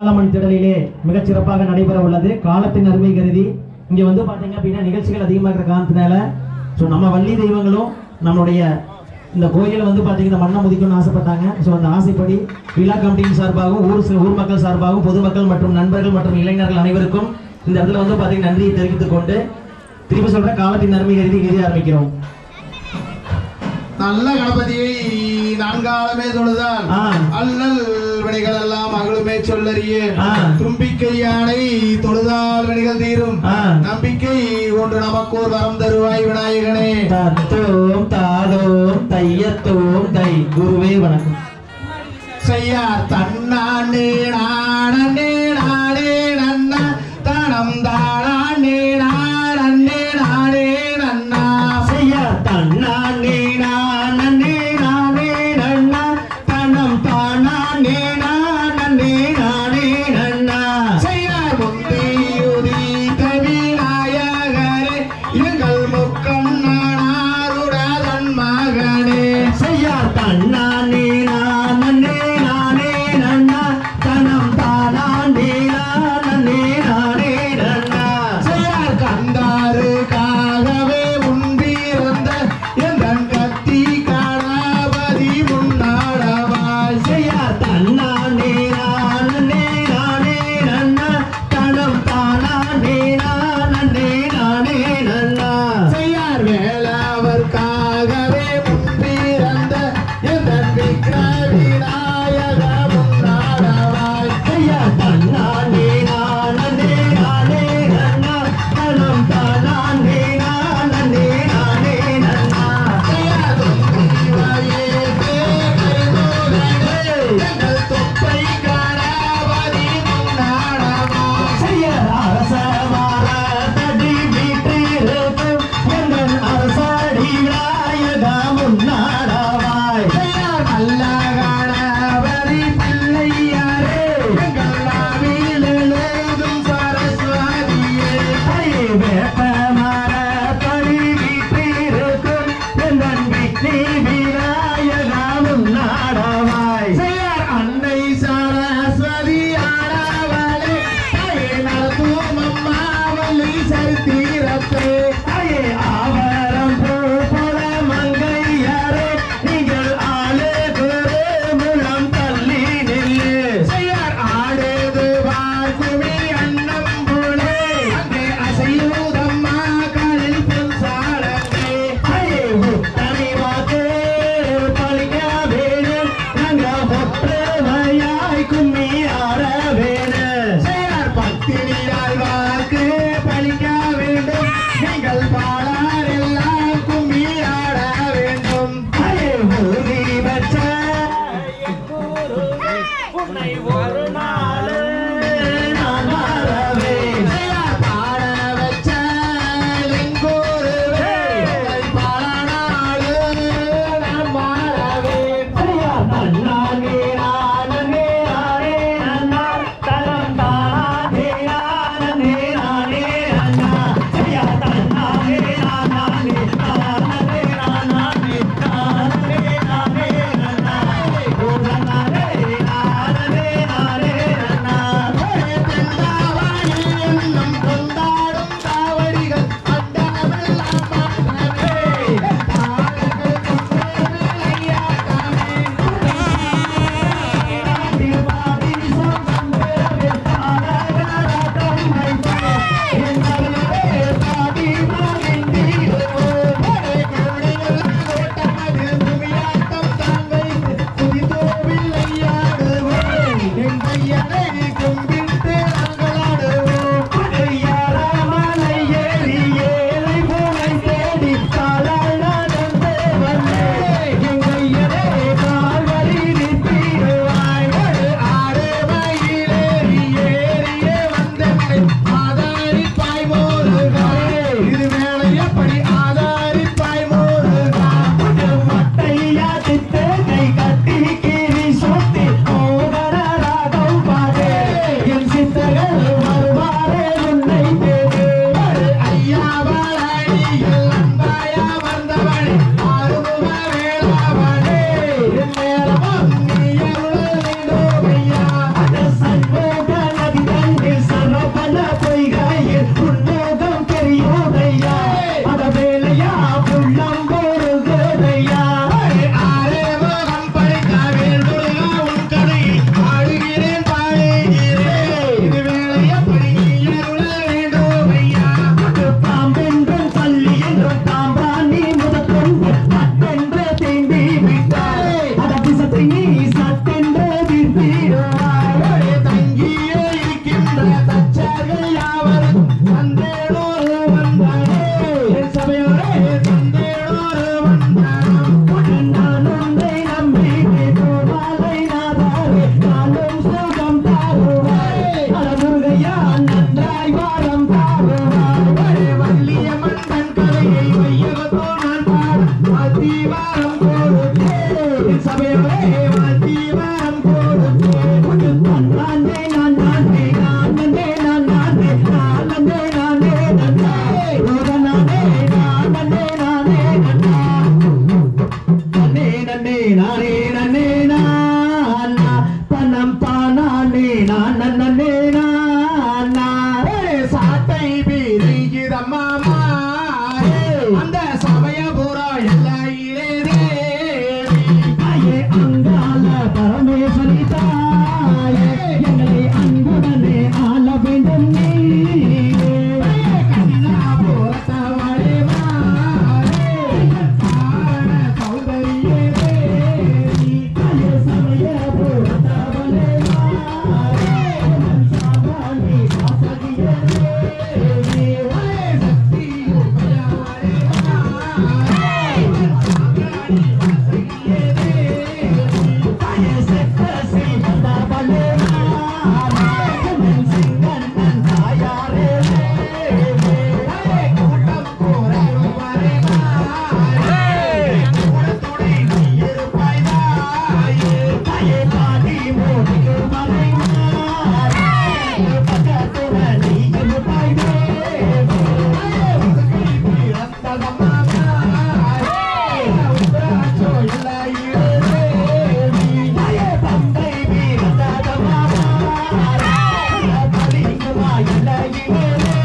பாராளுமன் திடலிலே மிகச்சிறப்பாக நடைபெற உள்ளது. காலத்தின் அருமை கருதி இங்க வந்து பார்த்தீங்க அப்படின்னா நிகழ்ச்சிகள் அதிகமாக இருக்கிற காரணத்தினால ஸோ நம்ம வள்ளி தெய்வங்களும் நம்மளுடைய இந்த கோயிலை வந்து பார்த்தீங்கன்னா மண்ணை முதிக்கணும்னு ஆசைப்பட்டாங்க. ஸோ அந்த ஆசைப்படி விழா கமிட்டியின் சார்பாகவும் ஊர் ஊர் மக்கள் சார்பாகவும் பொதுமக்கள் மற்றும் நண்பர்கள் மற்றும் இளைஞர்கள் அனைவருக்கும் இந்த இடத்துல வந்து பார்த்தீங்கன்னா நன்றியை தெரிவித்துக் கொண்டு திருப்பி சொல்கிற காலத்தின் அருமை கருதி எழுதி ஆரம்பிக்கிறோம். நல்ல கணபதியை நான்காலமே தொழுதான் அல்லல் வினைகள் எல்லாம் எப்பொழுதுமே சொல்லறியே. தும்பிக்கை யானை தொழுதால் நிகழ் தீரும். நம்பிக்கை ஒன்று நமக்கு ஒரு வரம் தருவாய் விநாயகனே. தத்தோம் தாதோம் தையத்தோம் தை. குருவே வணக்கம். செய்யார் தன்னாண்டு நாட Bye, bye. baby. Thank you.